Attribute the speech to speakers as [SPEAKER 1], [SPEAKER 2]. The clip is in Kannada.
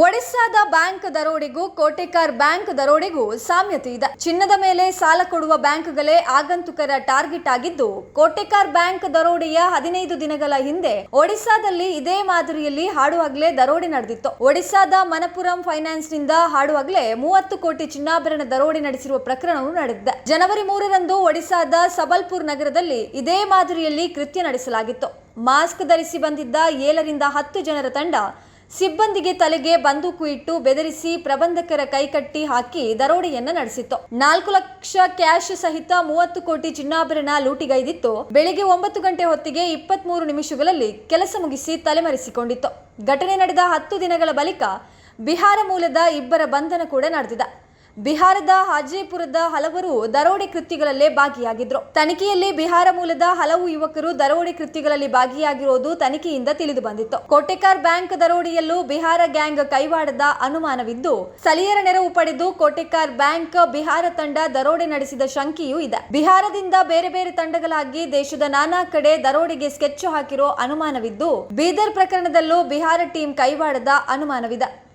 [SPEAKER 1] ಒಡಿಸ್ಸಾದ ಬ್ಯಾಂಕ್ ದರೋಡೆಗೂ ಕೋಟೆಕಾರ್ ಬ್ಯಾಂಕ್ ದರೋಡೆಗೂ ಸಾಮ್ಯತೆ ಇದೆ. ಚಿನ್ನದ ಮೇಲೆ ಸಾಲ ಕೊಡುವ ಬ್ಯಾಂಕ್ಗಳೇ ಆಗಂತುಕರ ಟಾರ್ಗೆಟ್ ಆಗಿದ್ದು, ಕೋಟೆಕಾರ್ ಬ್ಯಾಂಕ್ ದರೋಡೆಯ ಹದಿನೈದು ದಿನಗಳ ಹಿಂದೆ ಒಡಿಸ್ಸಾದಲ್ಲಿ ಇದೇ ಮಾದರಿಯಲ್ಲಿ ಹಾಡುವಾಗಲೇ ದರೋಡೆ ನಡೆದಿತ್ತು. ಒಡಿಸ್ಸಾದ ಮನಪುರಂ ಫೈನಾನ್ಸ್ನಿಂದ ಹಾಡುವಾಗಲೇ ಮೂವತ್ತು ಕೋಟಿ ಚಿನ್ನಾಭರಣ ದರೋಡೆ ನಡೆಸಿರುವ ಪ್ರಕರಣವು ನಡೆದಿದೆ. ಜನವರಿ ಮೂರರಂದು ಒಡಿಸ್ಸಾದ ಸಬಲ್ಪುರ್ ನಗರದಲ್ಲಿ ಇದೇ ಮಾದರಿಯಲ್ಲಿ ಕೃತ್ಯ ನಡೆಸಲಾಗಿತ್ತು. ಮಾಸ್ಕ್ ಧರಿಸಿ ಬಂದಿದ್ದ ಏಳರಿಂದ ಹತ್ತು ಜನರ ತಂಡ ಸಿಬ್ಬಂದಿಗೆ ತಲೆಗೆ ಬಂದೂಕು ಇಟ್ಟು ಬೆದರಿಸಿ ಪ್ರಬಂಧಕರ ಕೈಕಟ್ಟಿ ಹಾಕಿ ದರೋಡೆಯನ್ನ ನಡೆಸಿತ್ತು. ನಾಲ್ಕು ಲಕ್ಷ ಕ್ಯಾಶ್ ಸಹಿತ ಮೂವತ್ತು ಕೋಟಿ ಚಿನ್ನಾಭರಣ ಲೂಟಿಗೈದಿತ್ತು. ಬೆಳಿಗ್ಗೆ ಒಂಬತ್ತು ಗಂಟೆ ಹೊತ್ತಿಗೆ ಇಪ್ಪತ್ಮೂರು ನಿಮಿಷಗಳಲ್ಲಿ ಕೆಲಸ ಮುಗಿಸಿ ತಲೆಮರೆಸಿಕೊಂಡಿತ್ತು. ಘಟನೆ ನಡೆದ ಹತ್ತು ದಿನಗಳ ಬಳಿಕ ಬಿಹಾರ ಮೂಲದ ಇಬ್ಬರ ಬಂಧನ ಕೂಡ ನಡೆದಿದೆ. ಬಿಹಾರದ ಹಾಜಿಪುರದ ಹಲವರು ದರೋಡೆ ಕೃತ್ಯಗಳಲ್ಲೇ ಭಾಗಿಯಾಗಿದ್ರು. ತನಿಖೆಯಲ್ಲಿ ಬಿಹಾರ ಮೂಲದ ಹಲವು ಯುವಕರು ದರೋಡೆ ಕೃತ್ಯಗಳಲ್ಲಿ ಭಾಗಿಯಾಗಿರೋದು ತನಿಖೆಯಿಂದ ತಿಳಿದು ಬಂದಿತ್ತು. ಕೋಟೆಕಾರ್ ಬ್ಯಾಂಕ್ ದರೋಡೆಯಲ್ಲೂ ಬಿಹಾರ ಗ್ಯಾಂಗ್ ಕೈವಾಡದ ಅನುಮಾನವಿದ್ದು, ಸ್ಥಳೀಯರ ನೆರವು ಪಡೆದು ಕೋಟೆಕಾರ್ ಬ್ಯಾಂಕ್ ಬಿಹಾರ ತಂಡ ದರೋಡೆ ನಡೆಸಿದ ಶಂಕೆಯೂ ಇದೆ. ಬಿಹಾರದಿಂದ ಬೇರೆ ಬೇರೆ ತಂಡಗಳಾಗಿ ದೇಶದ ನಾನಾ ಕಡೆ ದರೋಡೆಗೆ ಸ್ಕೆಚ್ ಹಾಕಿರೋ ಅನುಮಾನವಿದ್ದು, ಬೀದರ್ ಪ್ರಕರಣದಲ್ಲೂ ಬಿಹಾರ ಟೀಮ್ ಕೈವಾಡದ ಅನುಮಾನವಿದೆ.